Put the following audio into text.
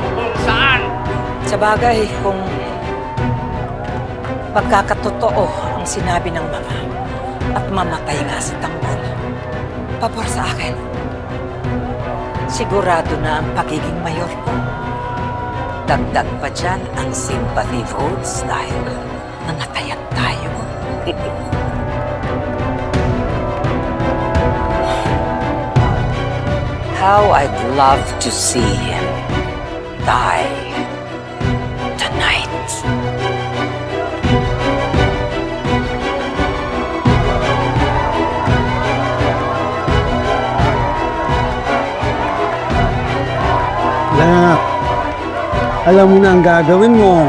kung saan. Sa bagay, kung pagkakatotoo ang sinabi ng mama at mamatay nga si Tanggol, papor sa akin, sigurado na ang pagiging mayor ko. Dagdag pa dyan ang sympathy votes dahil namatayan tayo. How I'd love to see him die tonight. Anak, alam mo na ang gagawin mo.